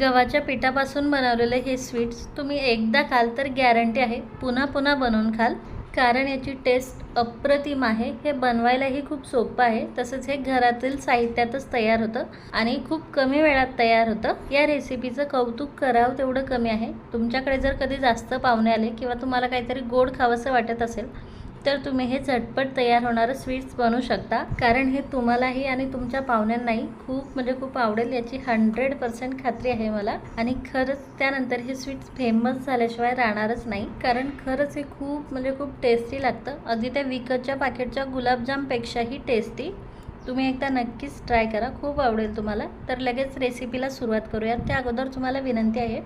गव्हाच्या पिठापासून बनवलेले हे स्वीट्स तुम्ही एकदा खाल तर गॅरंटी आहे. पुन्हा पुन्हा बनवून खाल. कारण याची टेस्ट अप्रतिम आहे. हे बनवायलाही खूप सोपं आहे. तसंच हे घरातील साहित्यातच तयार होतं आणि खूप कमी वेळात तयार होतं. या रेसिपीचं कौतुक करावं तेवढं कमी आहे. तुमच्याकडे जर कधी जास्त पाहुणे आले किंवा तुम्हाला काहीतरी गोड खावंसं वाटत असेल तर तुम्ही हे झटपट तयार होणारं स्वीट्स बनवू शकता. कारण हे तुम्हालाही आणि तुमच्या पाहुण्यांनाही खूप म्हणजे खूप आवडेल याची हंड्रेड पर्सेंट खात्री आहे मला. आणि खरंच त्यानंतर हे स्वीट्स फेमस झाल्याशिवाय राहणारच नाही. कारण खरंच हे खूप म्हणजे खूप टेस्टी लागतं. अगदी त्या विकतच्या पॅकेटच्या गुलाबजामपेक्षाही टेस्टी तुम्ही एकदा नक्कीच ट्राय करा. खूप आवडेल तुम्हाला. तर लगेच रेसिपीला सुरुवात करूया त्या अगोदर तुम्हाला विनंती आहे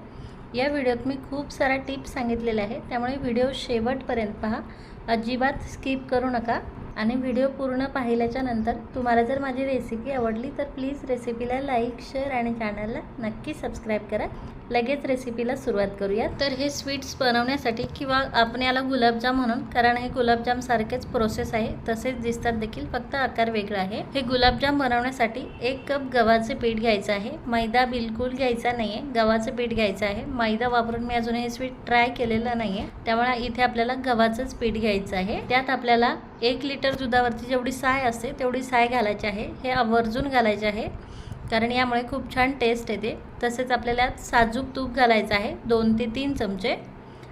या व्हिडिओत मी खूप साऱ्या टिप्स सांगितलेल्या आहे त्यामुळे व्हिडिओ शेवटपर्यंत पहा. अजिबात स्किप करू नका. आणि व्हिडिओ पूर्ण पाहिल्याच्या नंतर तुम्हाला जर माझी रेसिपी आवडली तर प्लीज रेसिपीला लाईक शेअर आणि चॅनलला नक्की सबस्क्राईब करा. लगेच रेसिपीला सुरुवात करूया तर हे स्वीट्स बनवण्यासाठी किंवा आपण याला गुलाबजाम म्हणून कारण हे गुलाबजाम सारखेच प्रोसेस आहे तसेच दिसतात देखील फक्त आकार वेगळा आहे. हे गुलाबजाम बनवण्यासाठी एक कप गव्हाचे पीठ घ्यायचं आहे. मैदा बिलकुल घ्यायचा नाही आहे गव्हाचं पीठ घ्यायचं आहे. मैदा वापरून मी अजून हे स्वीट ट्राय केलेलं नाही आहे त्यामुळे इथे आपल्याला गव्हाचंच पीठ घ्यायचं आहे. त्यात आपल्याला एक लिटर दुधावरची जेवढी साय असते तेवढी साय घालायची आहे. हे आवर्जून घालायचे आहे. कारण यामुळे खूप छान टेस्ट येते. तसेच आपल्याला साजूक तूप घालायचं आहे दोन ते तीन चमचे.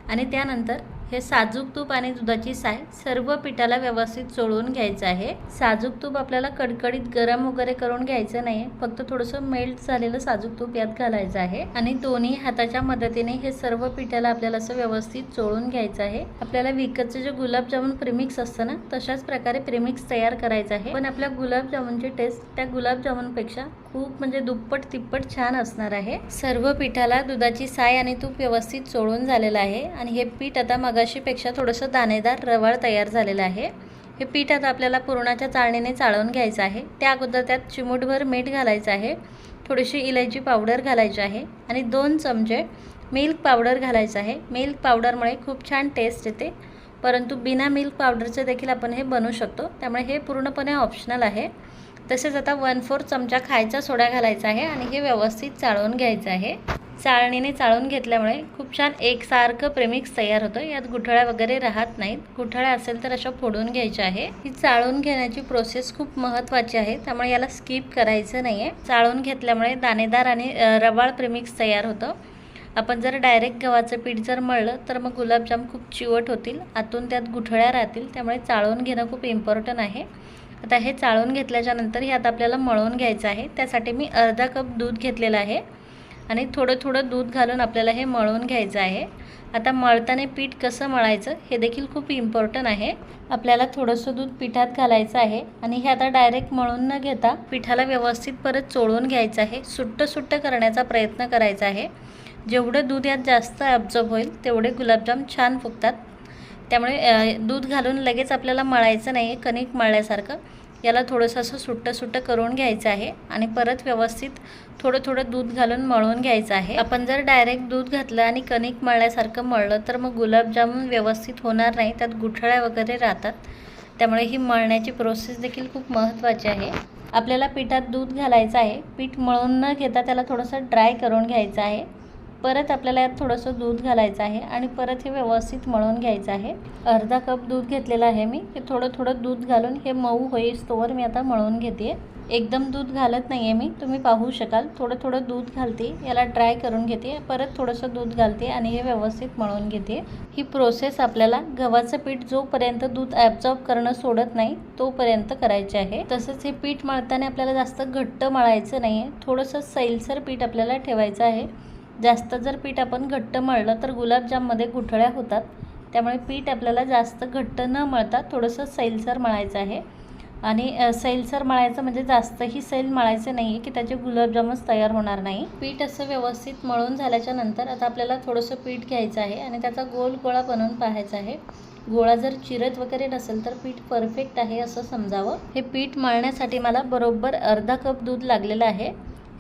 आणि त्यानंतर हे साजूक तूप आणि दुधाची साय सर्व पिठाला व्यवस्थित चोळून घ्यायचं आहे. साजूक तूप आपल्याला कडकडीत गरम वगैरे करून घ्यायचं नाही आहे फक्त थोडंसं मेल्ट झालेलं साजूक तूप यात घालायचं आहे. आणि दोन्ही हाताच्या मदतीने हे सर्व पिठाला आपल्याला असं व्यवस्थित चोळून घ्यायचं आहे. आपल्याला विकतचं जे गुलाबजामुन प्रिमिक्स असतं ना तशाच प्रकारे प्रिमिक्स तयार करायचं आहे. पण आपल्या गुलाबजामुनची टेस्ट त्या गुलाबजामुनपेक्षा खूप म्हणजे दुप्पट तिप्पट छान असणार आहे. सर्व पिठाला दुधाची साय आणि तूप व्यवस्थित चोळून झालेलं आहे. आणि हे पीठ आता मगाशीपेक्षा थोडंसं दाणेदार रवाळ तयार झालेलं आहे. हे पीठ आता आपल्याला पुरणाच्या चाळणीने चाळवून घ्यायचं आहे. त्या अगोदर त्यात चिमूटभर मीठ घालायचं आहे. थोडीशी इलायची पावडर घालायची आहे. आणि दोन चमचे मिल्क पावडर घालायचं आहे. मिल्क पावडरमुळे खूप छान टेस्ट येते. परंतु बिना मिल्क पावडरचं देखील आपण हे बनवू शकतो. त्यामुळे हे पूर्णपणे ऑप्शनल आहे. तसेच आता वन फोर चमचा खायचा सोडा घालायचा आहे आणि हे व्यवस्थित चाळवून घ्यायचं आहे. चाळणीने चाळून घेतल्यामुळे खूप छान एकसारखं प्रेमिक्स तयार होतं. यात गुठळ्या वगैरे राहत नाहीत. गुठळ्या असेल तर अशा फोडून घ्यायच्या आहे. ही चाळून घेण्याची प्रोसेस खूप महत्त्वाची आहे. त्यामुळे याला स्किप करायचं नाही आहे चाळून घेतल्यामुळे दाणेदार आणि रवाळ प्रेमिक्स तयार होतं. आपण जर डायरेक्ट गव्हाचं पीठ जर मळलं तर मग गुलाबजाम खूप चिवट होतील. आतून त्यात गुठळ्या राहतील. त्यामुळे चाळून घेणं खूप इम्पॉर्टंट आहे. आता हे चाळून घेतल्याच्यानंतर हे आता आपल्याला मळून घ्यायचं आहे. त्यासाठी मी अर्धा कप दूध घेतलेलं आहे. आणि थोडं थोडं दूध घालून आपल्याला हे मळून घ्यायचं आहे. आता मळताना पीठ कसं मळायचं हे देखील खूप इम्पॉर्टंट आहे. आपल्याला थोडंसं दूध पिठात घालायचं आहे. आणि हे आता डायरेक्ट मळून न घेता पिठाला व्यवस्थित परत चोळून घ्यायचं आहे. सुट्टं सुट्टं करण्याचा प्रयत्न करायचा आहे. जेवढं दूध यात जास्त ॲब्झॉर्ब होईल तेवढे गुलाबजाम छान फुगतात. त्यामुळे दूध घालून लगेच आपल्याला मळायचं नाही आहे कणिक मळल्यासारखं. याला थोडंसं असं सुट्टं सुट्टं करून घ्यायचं आहे आणि परत व्यवस्थित थोडं थोडं दूध घालून मळून घ्यायचं आहे. आपण जर डायरेक्ट दूध घातलं आणि कणिक मळल्यासारखं मळलं तर मग गुलाबजामुन व्यवस्थित होणार नाही त्यात गुठळ्या वगैरे राहतात. त्यामुळे ही मळण्याची प्रोसेस देखील खूप महत्त्वाची आहे. आपल्याला पिठात दूध घालायचं आहे. पीठ मळून न घेता त्याला थोडंसं ड्राय करून घ्यायचं आहे. परत आपल्याला यात थोडंसं दूध घालायचं आहे आणि परत हे व्यवस्थित मळून घ्यायचं आहे. अर्धा कप दूध घेतलेलं आहे मी. हे थोडं थोडं दूध घालून हे मऊ होईस्तोवर मी आता मळून घेते एकदम दूध घालत नाही आहे मी तुम्ही पाहू शकाल. थोडं थोडं दूध घालते याला ड्राय करून घेते. परत थोडंसं दूध घालते आणि हे व्यवस्थित मळून घेते. ही प्रोसेस आपल्याला गव्हाचं पीठ जोपर्यंत दूध ॲब्झॉर्ब करणं सोडत नाही तोपर्यंत करायचे आहे. तसंच हे पीठ मळताना आपल्याला जास्त घट्ट मळायचं नाही आहे थोडंसं सैलसर पीठ आपल्याला ठेवायचं आहे. जास्त जर पीठ आपण घट्ट मळलं तर गुलाबजाममध्ये गुठळ्या होतात. त्यामुळे पीठ आपल्याला जास्त घट्ट न मळता थोडंसं सैलसर मळायचं आहे. आणि सैलसर मळायचं म्हणजे जास्तही सैल मळायचं नाही आहे की त्याचे गुलाबजामच तयार होणार नाही. पीठ असं व्यवस्थित मळून झाल्याच्यानंतर आता आपल्याला थोडंसं पीठ घ्यायचं आहे आणि त्याचा गोल गोळा बनवून पाहायचा आहे. गोळा जर चिरत वगैरे नसेल तर पीठ परफेक्ट आहे असं समजावं. हे पीठ मळण्यासाठी मला बरोबर अर्धा कप दूध लागलेलं आहे.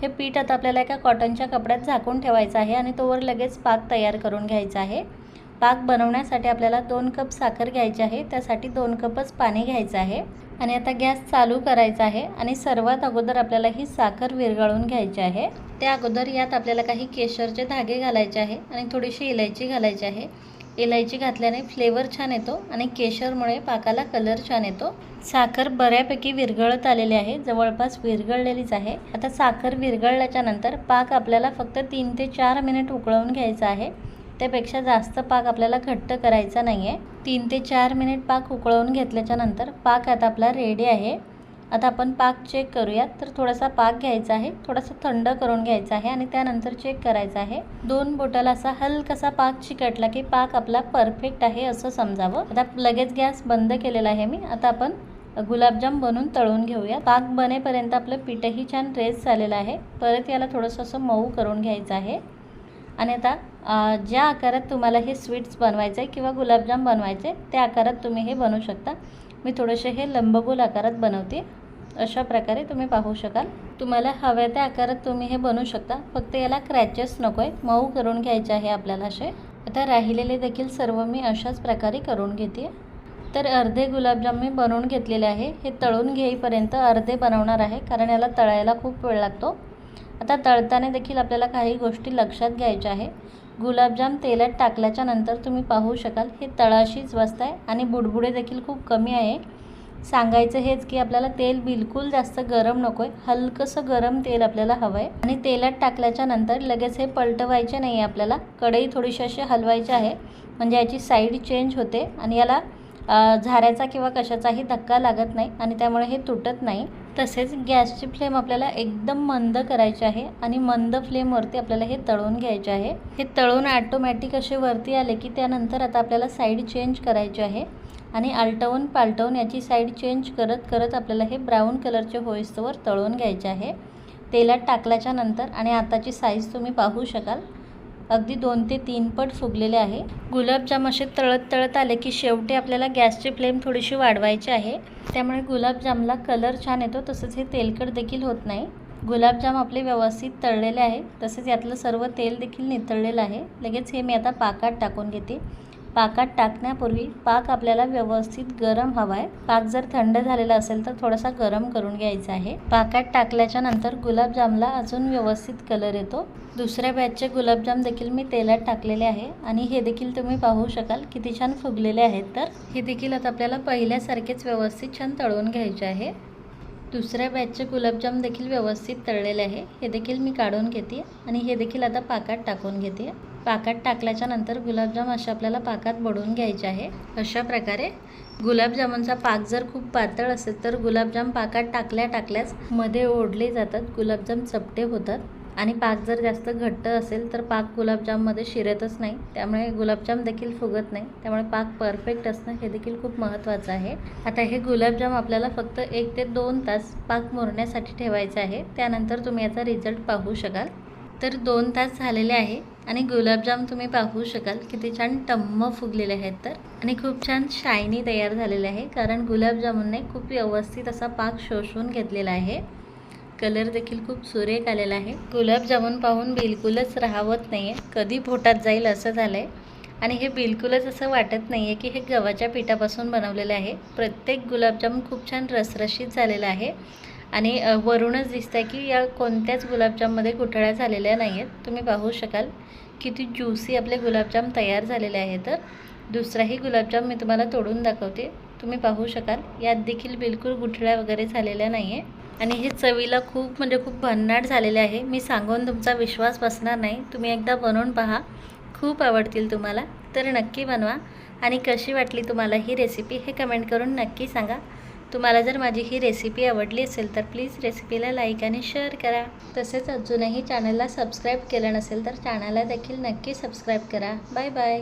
हे पीठ आता आपल्याला एका कॉटनच्या कपड्यात झाकून ठेवायचं आहे आणि तोवर लगेच पाक तयार करून घ्यायचा आहे. पाक बनवण्यासाठी आपल्याला दोन कप साखर घ्यायची आहे त्यासाठी दोन कपच पाणी घ्यायचं आहे. आणि आता गॅस चालू करायचा आहे आणि सर्वात अगोदर आपल्याला ही साखर विरघळून घ्यायची आहे. त्या अगोदर यात आपल्याला काही केशरचे धागे घालायचे आहे आणि थोडीशी इलायची घालायची आहे. इलायची घातल्याने फ्लेवर छान येतो आणि केशरमुळे पाकाला कलर छान येतो. साखर बऱ्यापैकी विरघळत आलेली आहे जवळपास विरघळलेलीच आहे. आता साखर विरघळल्याच्या नंतर पाक आपल्याला फक्त तीन ते चार मिनिट उकळवून घ्यायचा आहे. त्यापेक्षा जास्त पाक आपल्याला घट्ट करायचा नाही आहे तीन ते चार मिनिट पाक उकळवून घेतल्याच्या नंतर पाक आता आपला रेडी आहे. आता आपण पाक चेक करूयात. तर थोडासा पाक घ्यायचा आहे. थोडासा थंड करून घ्यायचा आहे आणि त्यानंतर चेक करायचा आहे. दोन बोटाला असा हलकासा पाक चिकटला की पाक आपला परफेक्ट आहे असं समजावं. आता लगेच गॅस बंद केलेला आहे मी. आता आपण गुलाबजाम बनवून तळून घेऊया पाक बनेपर्यंत आपलं पीठही छान रेस झालेलं आहे. परत याला थोडंसं असं मऊ करून घ्यायचं आहे. आणि आता ज्या आकारात तुम्हाला हे स्वीट्स बनवायचे किंवा गुलाबजाम बनवायचे त्या आकारात तुम्ही हे बनवू शकता. मी थोडेसे हे लंबगोल आकारात बनवते. अशा प्रकारे तुम्ही पाहू शकाल. तुम्हाला हव्या त्या आकारात तुम्ही हे बनवू शकता. फक्त याला क्रॅचेस नको आहे मऊ करून घ्यायचे आहे आपल्याला असे. आता राहिलेले देखील सर्व मी अशाच प्रकारे करून घेते. तर अर्धे गुलाबजाम मी बनवून घेतलेले आहे. हे तळून घेईपर्यंत अर्धे बनवणार आहे कारण याला तळायला खूप वेळ लागतो. आता तळताना देखील आपल्याला काही गोष्टी लक्षात घ्यायच्या आहे. गुलाबजाम तेलात टाकल्याच्या नंतर तुम्ही पाहू शकाल हे तळाशीच बसत आहे आणि बुडबुडे देखील खूप कमी आहे. सांगायचं हेच की आपल्याला तेल बिलकुल जास्त गरम नको आहे हलकंसं गरम तेल आपल्याला हवं आहे. आणि तेलात टाकल्याच्या नंतर लगेच हे पलटवायचे नाही आहे आपल्याला कढई थोडीशी अशी हलवायची आहे म्हणजे याची साईड चेंज होते आणि याला झाऱ्याचा किंवा कशाचाही धक्का लागत नाही आणि त्यामुळे हे तुटत नाही. तसेच गॅसची फ्लेम आपल्याला एकदम मंद करायची आहे आणि मंद फ्लेमवरती आपल्याला हे तळून घ्यायचे आहे. हे तळून ॲटोमॅटिक असे वरती आले की त्यानंतर आता आपल्याला साईड चेंज करायची आहे आणि आलटवून पालटवून याची साईड चेंज करत करत आपल्याला हे ब्राऊन कलरचे होईस्तवर तळून घ्यायचे आहे. तेलात टाकल्याच्या नंतर आणि आताची साईज तुम्ही पाहू शकाल. अगदी दोन ते तीन पट फुगलेले आहे. गुलाबजाम असे तळत तळत आले की शेवटी आपल्याला गॅसची फ्लेम थोडीशी वाढवायची आहे. त्यामुळे गुलाबजामला कलर छान येतो तसंच हे तेलकट देखील होत नाही. गुलाबजाम आपले व्यवस्थित तळलेले आहे तसेच यातलं सर्व तेल देखील नितळलेलं आहे. लगेच हे मी आता पाकात टाकून घेते. पाकात टाकण्यापूर्वी पाक आपल्याला व्यवस्थित गरम हवा आहे पाक जर थंड झालेला असेल तर थोडासा गरम करून घ्यायचा आहे. पाकात टाकल्याच्या नंतर गुलाबजामला अजून व्यवस्थित कलर येतो. दुसऱ्या बॅचचे गुलाबजाम देखील मी तेलात टाकलेले आहे. आणि हे देखील तुम्ही पाहू शकाल किती छान फुगलेले आहेत तर. हे देखील आता आपल्याला पहिल्यासारखेच व्यवस्थित छान तळून घ्यायचे आहे. दुसऱ्या बॅचचे गुलाबजाम देखील व्यवस्थित तळलेले आहे. हे देखील मी काढून घेते. आणि हे देखील आता पाकात टाकून घेते. पाकात टाकल्याच्यानंतर गुलाबजाम असे आपल्याला पाकात बडवून घ्यायचे आहे. अशा प्रकारे गुलाबजामुनचा पाक जर खूप पातळ असेल तर गुलाबजाम पाकात टाकल्या टाकल्याच मध्ये ओढले जातात गुलाबजाम चपटे होतात. आणि पाक जर जास्त घट्ट असेल तर पाक गुलाबजाममध्ये शिरतच नाही. त्यामुळे गुलाबजाम देखील फुगत नाही. त्यामुळे पाक परफेक्ट असणं हे देखील खूप महत्त्वाचं आहे. आता हे गुलाबजाम आपल्याला फक्त एक ते दोन तास पाक मुरण्यासाठी ठेवायचं आहे. त्यानंतर तुम्ही याचा रिझल्ट पाहू शकाल. तर दोन तास झालेले आहे आणि गुलाबजाम तुम्ही पाहू शकाल किती छान टम्म फुगलेले आहेत तर. आणि खूप छान शायनी तयार झालेले आहे कारण गुलाबजामुनने खूप व्यवस्थित असा पाक शोषून घेतलेला आहे. कलर देखील खूप सुरेख आलेला आहे. गुलाबजामुन पाहून बिलकुलच राहवत नाही आहे कधी पोटात जाईल असं झालं आहे आणि हे बिलकुलच असं वाटत नाही आहे की हे गव्हाच्या पिठापासून बनवलेलं आहे. प्रत्येक गुलाबजामुन खूप छान रसरशीत झालेला आहे. आणि वरूनच दिसतं आहे की या कोणत्याच गुलाबजाममध्ये गुठळ्या झालेल्या नाही आहेत तुम्ही पाहू शकाल. किती ज्युसी आपले गुलाबजाम तयार झालेले आहे तर. दुसराही गुलाबजाम मी तुम्हाला तोडून दाखवते. तुम्ही पाहू शकाल. यात देखील बिलकुल गुठळ्या वगैरे झालेल्या नाही आहे आणि हे चवीला खूप म्हणजे खूप भन्नाट झालेले आहे. मी सांगून तुमचा विश्वास बसणार नाही. तुम्ही एकदा बनवून पहा. खूप आवडतील तुम्हाला. तर नक्की बनवा. आणि कशी वाटली तुम्हाला ही रेसिपी हे कमेंट करून नक्की सांगा. तुम्हाला जर माझी ही रेसिपी आवडली असेल तर प्लीज रेसिपीला लाईक आणि शेअर करा. तसेच अजूनही चॅनलला सबस्क्राईब केलं नसेल तर चॅनलला देखील नक्की सबस्क्राईब करा. Bye bye